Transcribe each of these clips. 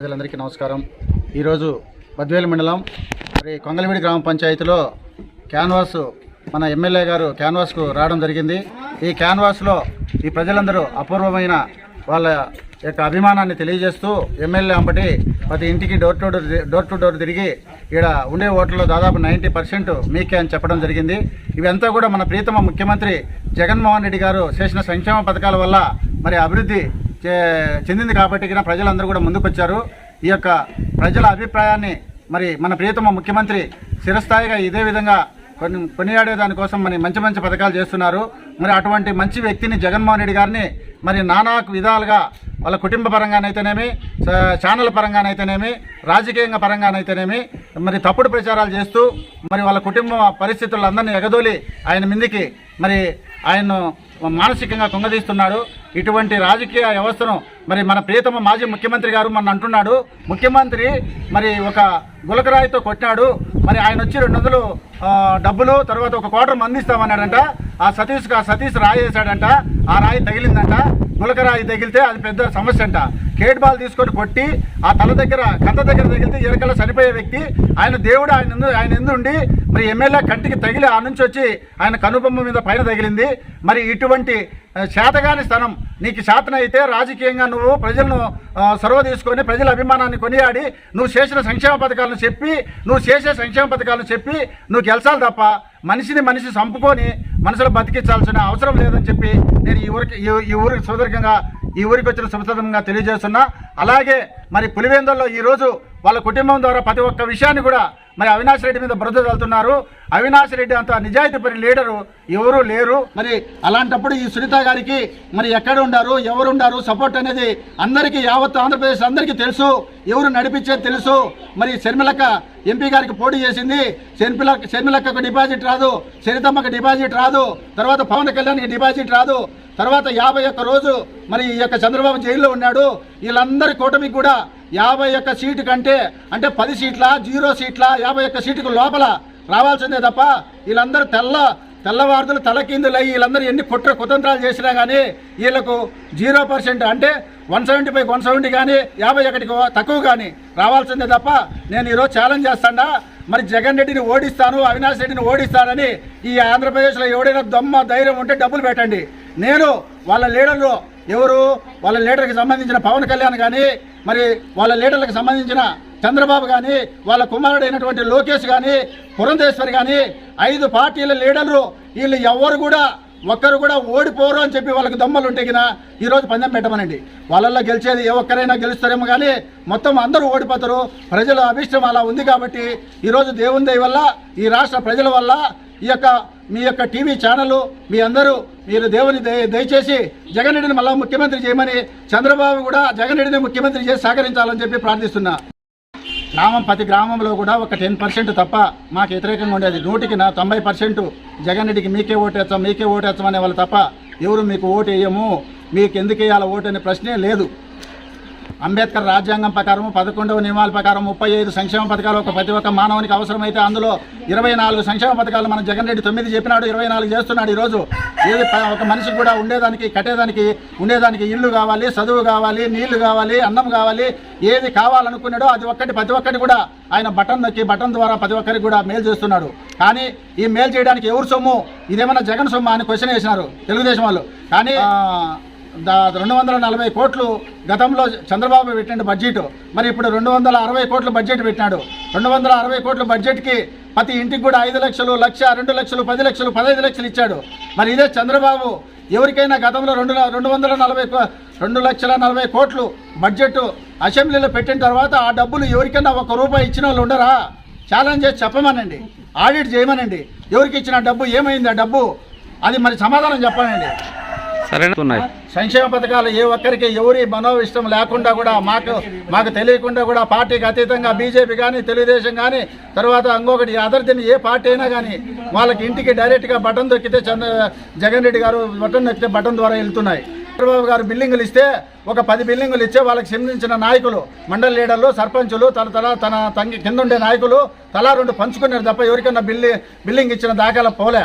ప్రజలందరికీ నమస్కారం. ఈరోజు బద్వేలు మండలం మరి కొంగలవిడి గ్రామ పంచాయతీలో క్యాన్వాస్ మన ఎమ్మెల్యే గారు క్యాన్వాస్కు రావడం జరిగింది. ఈ క్యాన్వాస్లో ఈ ప్రజలందరూ అపూర్వమైన వాళ్ళ యొక్క అభిమానాన్ని తెలియజేస్తూ ఎమ్మెల్యే అంబటి ప్రతి ఇంటికి door to door door to door తిరిగి ఇక్కడ ఉండే ఓట్లలో దాదాపు నైంటీ పర్సెంట్ మీకే అని చెప్పడం జరిగింది. ఇవంతా కూడా మన ప్రీతమ ముఖ్యమంత్రి జగన్మోహన్ రెడ్డి గారు చేసిన సంక్షేమ పథకాల వల్ల మరి అభివృద్ధి చెందింది కాబట్టి కూడా ప్రజలందరూ కూడా ముందుకొచ్చారు. ఈ యొక్క ప్రజల అభిప్రాయాన్ని మరి మన ప్రియతమ ముఖ్యమంత్రి చిరస్థాయిగా ఇదే విధంగా కొన్ని కొనియాడే దానికోసం మరి మంచి మంచి పథకాలు చేస్తున్నారు. మరి అటువంటి మంచి వ్యక్తిని జగన్మోహన్ రెడ్డి గారిని మరి నానా విధాలుగా వాళ్ళ కుటుంబ పరంగానైతేనేమి ఛానల్ పరంగానైతేనేమి రాజకీయంగా పరంగానైతేనేమి మరి తప్పుడు ప్రచారాలు చేస్తూ మరి వాళ్ళ కుటుంబ పరిస్థితులందరినీ ఎగదోలి ఆయన మీదికి మరి ఆయన్ను మానసికంగా కుంగదీస్తున్నాడు. ఇటువంటి రాజకీయ వ్యవస్థను మరి మన ప్రియతమ మాజీ ముఖ్యమంత్రి గారు మన అంటున్నాడు. ముఖ్యమంత్రి మరి ఒక గులకరాయితో కొట్టినాడు మరి ఆయన వచ్చి రెండు వందలు డబ్బులు తర్వాత ఒక క్వార్టర్ మందిస్తామన్నాడంట ఆ సతీష్ ఆ సతీష్ రాయి వేశాడంట ఆ రాయి తగిలిందంట. గులకరాయి తగిలితే అది పెద్ద సమస్య అంట. కేట్ బాల్ తీసుకొని కొట్టి ఆ తల దగ్గర కథ దగ్గర తగిలితే ఎరకల చనిపోయే వ్యక్తి. ఆయన దేవుడు ఆయన ఆయన ఎందుండి మరి ఎమ్మెల్యే కంటికి తగిలి ఆ నుంచి వచ్చి ఆయన కనుబొమ్మ మీద పైన తగిలింది. మరి ఇటువంటి శాతగాని చేతగాని స్థలం నీకు శాతన అయితే రాజకీయంగా నువ్వు ప్రజలను సర్వ సొరవ తీసుకొని ప్రజల అభిమానాన్ని కొనియాడి నువ్వు చేసిన సంక్షేమ పథకాలను చెప్పి నువ్వు చేసే సంక్షేమ పథకాలను చెప్పి నువ్వు గెలిచాలి తప్ప మనిషిని మనిషి చంపుకొని మనుషులు బతికించాల్సిన అవసరం లేదని చెప్పి నేను ఈ ఊరికి ఈ ఊరికి సుదీర్ఘంగా ఈ ఊరికి వచ్చిన శుభసంగా తెలియజేస్తున్నా. అలాగే మరి పులివెందుల్లో ఈరోజు వాళ్ళ కుటుంబం ద్వారా ప్రతి ఒక్క విషయాన్ని కూడా మరి అవినాష్ రెడ్డి మీద బురద చల్లుతున్నారు అవినాష్ రెడ్డి అంత నిజాయితీపరి లీడరు ఎవరు లేరు. మరి అలాంటప్పుడు ఈ సునీత గారికి మరి ఎక్కడ ఉండారు ఎవరు ఉండారు సపోర్ట్ అనేది అందరికీ యావత్ ఆంధ్రప్రదేశ్ అందరికీ తెలుసు. ఎవరు నడిపించేది తెలుసు. మరి శర్మిలక్క ఎంపీ గారికి పోటీ చేసింది. శర్మిల శర్మిలక్కకు డిపాజిట్ రాదు. సరితమ్మకు డిపాజిట్ రాదు. తర్వాత పవన్ కళ్యాణ్కి డిపాజిట్ రాదు. తర్వాత యాభై ఒక్క రోజు మరి ఈ యొక్క చంద్రబాబు జైల్లో ఉన్నాడు. వీళ్ళందరి కూటమికి కూడా యాభై ఒక్క సీటు కంటే అంటే పది సీట్ల జీరో సీట్ల యాభై ఒక్క సీటుకు లోపల రావాల్సిందే తప్ప వీళ్ళందరూ తెల్ల తెల్లవారుదలు తలకిందులు అయ్యి వీళ్ళందరూ ఎన్ని కుట్ర కుతంత్రాలు చేసినా కానీ వీళ్ళకు జీరో పర్సెంట్ అంటే one seventy five one seventy కానీ యాభై ఒకటికి తక్కువ కానీ రావాల్సిందే తప్ప నేను ఈరోజు ఛాలెంజ్ చేస్తాడా మరి జగన్ రెడ్డిని ఓడిస్తాను అవినాష్ రెడ్డిని ఓడిస్తానని ఈ ఆంధ్రప్రదేశ్లో ఎవడైనా దొమ్మ ధైర్యం ఉంటే డబ్బులు పెట్టండి. నేను వాళ్ళ లీడర్లు ఎవరు? వాళ్ళ లీడర్కి సంబంధించిన పవన్ కళ్యాణ్ కానీ మరి వాళ్ళ లీడర్లకు సంబంధించిన చంద్రబాబు కానీ వాళ్ళ కుమారుడైనటువంటి లోకేష్ కానీ పురంధేశ్వర్ కానీ ఐదు పార్టీల లీడర్లు వీళ్ళు ఎవరు కూడా ఒక్కరు కూడా ఓడిపోరు అని చెప్పి వాళ్ళకి దమ్మలు ఉంటే కదా ఈరోజు పందెం పెట్టమనండి. వాళ్ళల్లో గెలిచేది ఏ ఒక్కరైనా గెలుస్తారేమో కానీ మొత్తం అందరూ ఓడిపోతారు. ప్రజల అభిష్టం అలా ఉంది కాబట్టి ఈరోజు దేవుని దయ వల్ల ఈ రాష్ట్ర ప్రజల వల్ల ఈ యొక్క మీ యొక్క టీవీ ఛానల్ మీ అందరూ మీరు దేవుని దయ దయచేసి జగన్ రెడ్డిని మళ్ళా ముఖ్యమంత్రి చేయమని చంద్రబాబు కూడా జగన్ రెడ్డిని ముఖ్యమంత్రి చేసి సహకరించాలని చెప్పి ప్రార్థిస్తున్నా. గ్రామం ప్రతి గ్రామంలో కూడా ఒక టెన్ పర్సెంట్ తప్ప మాకు వ్యతిరేకంగా ఉండేది. నూటికి నా తొంభై పర్సెంట్ జగన్ రెడ్డికి మీకే ఓటేస్తాం మీకే ఓటేస్తాం అనే వాళ్ళు తప్ప ఎవరు మీకు ఓటు వేయము మీకు ఎందుకు వేయాలి ఓటు అనే ప్రశ్నే లేదు. అంబేద్కర్ రాజ్యాంగం ప్రకారం పదకొండవ నియమాల ప్రకారం ముప్పై ఐదు సంక్షేమ పథకాలు ఒక ప్రతి ఒక్క మానవునికి అవసరమైతే అందులో ఇరవై నాలుగు సంక్షేమ పథకాలు మన జగన్ రెడ్డి తొమ్మిది చెప్పినాడు ఇరవై నాలుగు చేస్తున్నాడు ఈరోజు. ఏది ఒక మనిషికి కూడా ఉండేదానికి కట్టేదానికి ఉండేదానికి ఇల్లు కావాలి చదువు కావాలి నీళ్ళు కావాలి అన్నం కావాలి ఏది కావాలనుకున్నాడో అది ఒక్కటి ప్రతి ఒక్కటి కూడా ఆయన బటన్ నొక్కి బటన్ ద్వారా ప్రతి ఒక్కరికి కూడా మేలు చేస్తున్నాడు. కానీ ఈ మేలు చేయడానికి ఎవరు సొమ్ము? ఇదేమన్నా జగన్ సొమ్ము అని క్వశ్చన్ వేసినారు తెలుగుదేశం వాళ్ళు. కానీ రెండు వందల నలభై కోట్లు గతంలో చంద్రబాబు పెట్టిన బడ్జెట్. మరి ఇప్పుడు రెండు వందల అరవై కోట్లు బడ్జెట్ పెట్టినాడు. రెండు వందల అరవై కోట్ల బడ్జెట్కి ప్రతి ఇంటికి కూడా ఐదు లక్షలు లక్ష రెండు లక్షలు పది లక్షలు పదహైదు లక్షలు ఇచ్చాడు. మరి ఇదే చంద్రబాబు ఎవరికైనా గతంలో రెండు రెండు వందల నలభై కో- రెండు లక్షల నలభై కోట్లు బడ్జెట్ అసెంబ్లీలో పెట్టిన తర్వాత ఆ డబ్బులు ఎవరికైనా ఒక రూపాయి ఇచ్చిన వాళ్ళు ఉండరా? ఛాలెంజ్ చేసి చెప్పమనండి. ఆడిట్ చేయమనండి. ఎవరికి ఇచ్చిన డబ్బు ఏమైంది ఆ డబ్బు? అది మరి సమాధానం చెప్పానండి. సరేనా? ఉన్నాయి సంక్షేమ పథకాలు ఏ ఒక్కరికి ఎవరి మనోవిష్టం లేకుండా కూడా మాకు మాకు తెలియకుండా కూడా పార్టీకి అతీతంగా బీజేపీ కానీ తెలుగుదేశం కానీ తర్వాత ఇంకొకటి అదర్ దిన్ ఏ పార్టీ అయినా కానీ వాళ్ళకి ఇంటికి డైరెక్ట్గా బటన్ దొక్కితే చంద్ర జగన్ రెడ్డి గారు బటన్ నొక్కితే బటన్ ద్వారా వెళ్తున్నాయి. చంద్రబాబు గారు బిల్డింగులు ఇస్తే ఒక పది బిల్డింగులు ఇచ్చే వాళ్ళకి సంబంధించిన నాయకులు మండల లీడర్లు సర్పంచులు తన తల తన తంగి కింద ఉండే నాయకులు తలా రెండు పంచుకున్నారు తప్ప ఎవరికైనా బిల్లి బిల్డింగ్ ఇచ్చిన దాఖలా పోలే.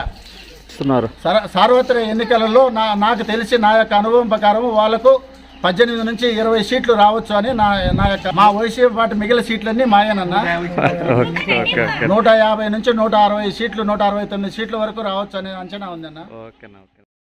సార్వత్రిక ఎన్నికలలో నా నాకు తెలిసి నా యొక్క అనుభవం ప్రకారం వాళ్ళకు పద్దెనిమిది నుంచి ఇరవై సీట్లు రావచ్చు అని నా నా యొక్క మా వైసీపీ పార్టీ మిగిలిన సీట్లన్నీ మాయేనన్న. నూట యాభై నుంచి నూట అరవై సీట్లు నూట అరవై తొమ్మిది సీట్ల వరకు రావచ్చు అనే అంచనా ఉందన్న. ఓకేనా